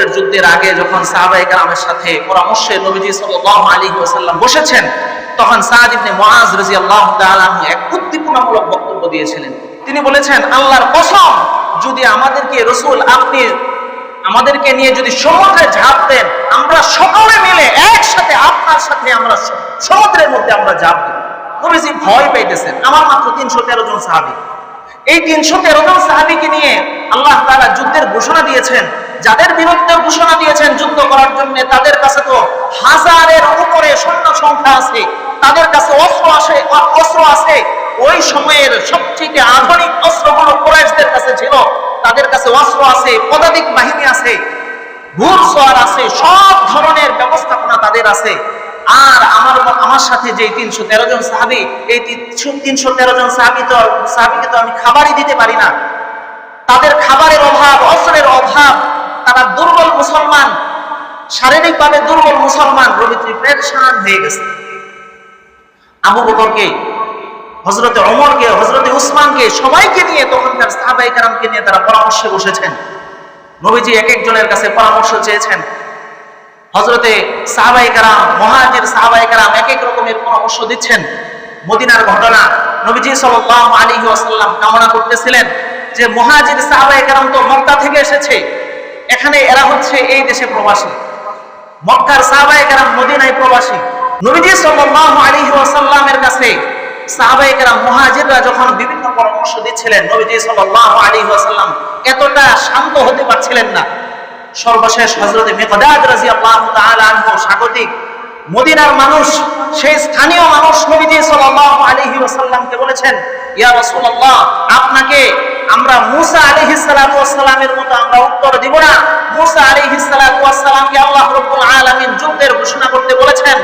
বদরের যুদ্ধের আগে যখন সাহাবাই কালামের সাথে পরামর্শে নবীজি সাল্লাল্লাহু আলাইহি ওয়াসাল্লাম বসেছেন, তখন সাদ ইবনে মুআজ রাদিয়াল্লাহু তাআলা এক উদ্দীপনামূলক বক্তব্য দিয়েছিলেন। তিনি বলেছেন, আল্লাহর কসম, যদি আমাদেরকে রসুল আপনি আমাদেরকে নিয়ে যদি সমুদ্রে ঝাঁপ দেন, আমরা সকলে মিলে একসাথে আপনার সাথে আমরা সমুদ্রের মধ্যে আমরা ঝাঁপ দেব। নবীজি ভয় পাইতেছেন আমার মাত্র তিনশো তেরো জন সাহাবি। এই তিনশো তেরো জন সাহাবিকে নিয়ে আল্লাহ তারা যুদ্ধের ঘোষণা দিয়েছেন যাদের বিরুদ্ধে ঘোষণা দিয়েছেন যুদ্ধ করার জন্য, তাদের কাছে তো হাজারের উপরে সৈন্য সংখ্যা আছে, তাদের কাছে অস্ত্র আসে, অস্ত্র আছে। ওই সময়ের সবচেয়ে আধুনিক অস্ত্রগুলো কুরাইশদের কাছে ছিল, তাদের কাছে অস্ত্র আছে, পদাতিক বাহিনী আছে, ঘুরসোয়ার আছে, সব ধরনের ব্যবস্থাপনা তাদের আছে। আর আমার আমার সাথে যে তিনশো তেরো জন সাহাবি, এই তিনশো তেরো জন সাহাবি তো সাহাবিকে তো আমি খাবারই দিতে পারি না। তাদের খাবারের অভাব, অস্ত্রের অভাব শারীরিকভাবে দুর্বল মুসলমান রবিত্রী পেরেশান হয়ে গেছে। আবু বকরকে হজরতে অমরকে হজরতে উসমানকে সবাইকে নিয়ে তখনকার সাহাবাই কারামকে নিয়ে তারা পরামর্শে বসেছেন। নবীজি এক একজনের কাছে পরামর্শ চেয়েছেন। হজরতে সাহাবাই কারাম মহাজির সাহাবাই কারাম এক এক রকমের পরামর্শ দিচ্ছেন। মদিনার ঘটনা, নবীজি সাল্লাল্লাহু আলী ওয়াসাল্লাম কামনা করতেছিলেন যে মহাজির সাহাবাই কারাম তো মক্কা থেকে এসেছে। এখানে এরা হচ্ছে এই দেশে প্রবাসী। মক্কার সাহাবাই কারাম মদিনায় প্রবাসী। নবীজি সাল্লাল্লাহু আলাইহি ওয়াসাল্লামের কাছে সাহাবাই কারাম মুহাজিররা যখন বিভিন্ন পরামর্শ দিচ্ছিলেন, নবীজি সাল্লাল্লাহু আলাইহি ওয়াসাল্লাম এতটা শান্ত হতে পারছিলেন না। সর্বশেষ হযরতে মিকদাদ রাদিয়াল্লাহু তাআলা আনহু স্বাগতিক। মদিনার মানুষ, সেই স্থানীয় মানুষ নবীজি সাল্লাল্লাহু আলাইহি ওয়াসাল্লামকে বলেছেন, ইয়া রাসূলুল্লাহ, আপনাকে আমরা মুসা সালাতু ওয়াসসালামের মতো আমরা উত্তর দিব না। মুসা সালাতু ওয়াসসালামকে আল্লাহ রাব্বুল আলামিন যুদ্ধের ঘোষণা করতে বলেছেন।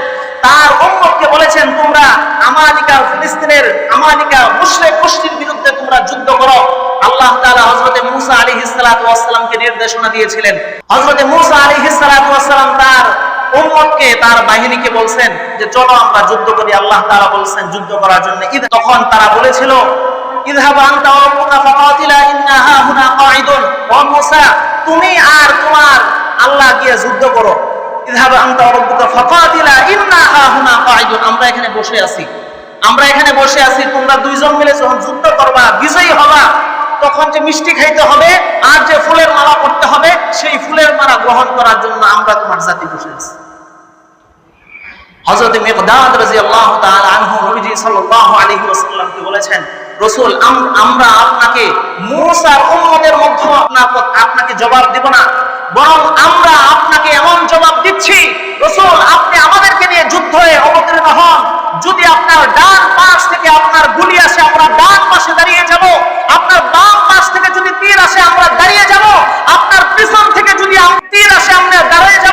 তার উম্মতকে বলেছেন, তোমরা আমানিকা ফিলিস্তিনের আমানিকা মুশরিক গোষ্ঠীর বিরুদ্ধে তোমরা যুদ্ধ করো। আল্লাহ তাআলা হযরতে মূসা আলাইহিস সালাতু ওয়াসসালামকে নির্দেশনা দিয়েছিলেন। হযরতে মূসা আলাইহিস সালাতু ওয়াসসালাম তার উম্মতকে, তার বাহিনীকে বলছেন যে, চলো আমরা যুদ্ধ করি। আল্লাহ তাআলা বলছেন, যুদ্ধ করার জন্য। তখন তারা বলেছিল ইযহাব আনতা ওয়া ফাকাতিলা ইন্না হাহুনা কাঈদুন। ও মূসা, তুমি আর তোমার আল্লাহ গিয়ে যুদ্ধ করো। ইযহাব আনতা ওয়া রাব্বুকা ফাকাতিলা ইন্না হাহুনা কাঈদুন। আমরা এখানে বসে আছি। আমরা এখানে বসে আছি, তোমরা দুইজন মিলে যখন যুদ্ধ করবা, বিজয়ী হবা, তখন যে মিষ্টি খাইতে হবে আর যে ফুলের মালা করতে হবে, সেই ফুলের মালা গ্রহণ করার জন্য আমরা তোমার জাতি বসে আছি। হযরত মিকদাদ রাদিয়াল্লাহু তাআলা আনহু নবীজি আলাইহি বলেছেন? রাসূল, আম- আমরা আপনাকে আপনার আপনাকে জবাব না। বরং আমরা আপনাকে এমন জবাব দিচ্ছি, রাসূল, আপনি আমাদেরকে নিয়ে যুদ্ধে অবতীর্ণ হন। যদি আপনার ডান পাশ থেকে আপনার গুলি আসে, আমরা ডান পাশে দাঁড়িয়ে যাব। আপনার বাম পাশ থেকে যদি তীর আসে, আমরা দাঁড়িয়ে যাব। আপনার পিছন থেকে যদি তীর আসে, আমরা দাঁড়িয়ে যাব।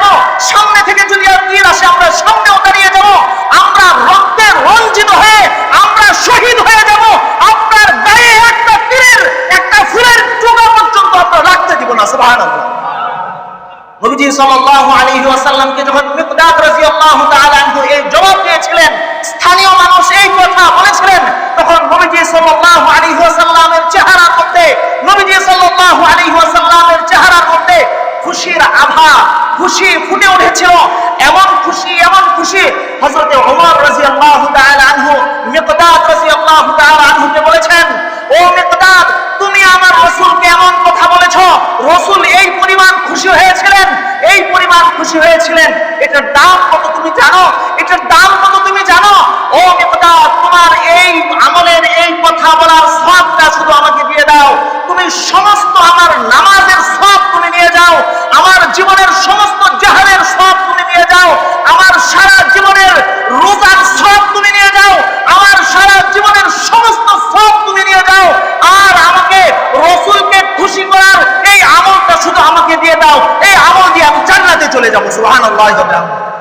নবীজি সাল্লাল্লাহু আলাইহি ওয়াসাল্লামকে যখন মিকদাদ রাদিয়াল্লাহু তাআলা আনহু এই জবাব দিয়েছিলেন, স্থানীয় মানুষ এই কথা বলেছিলেন, তখন নবীজি সাল্লাল্লাহু আলাইহি ওয়াসাল্লামের চেহারার মধ্যে, নবীজি সাল্লাল্লাহু আলাইহি ওয়াসাল্লামের চেহারার মধ্যে খুশির আভা, খুশি ফুটে উঠেছিল। এমন খুশি এমন খুশি ওমর রাদিয়াল্লাহু তাআলা আনহু মিকদাদ রাদিয়াল্লাহু তাআলা আনহুকে বলেছেন ও মিকদাদ তুমি আমার রাসূলকে এমন কথা বলেছ রাসূল এই পরিমাণ খুশি হয়েছিলেন এই পরিমাণ খুশি হয়েছিলেন। এটার দাম কত তুমি জানো? এটার দাম কত তুমি জানো? ও তোমার এই আমলের له سبحان الله. وبحمده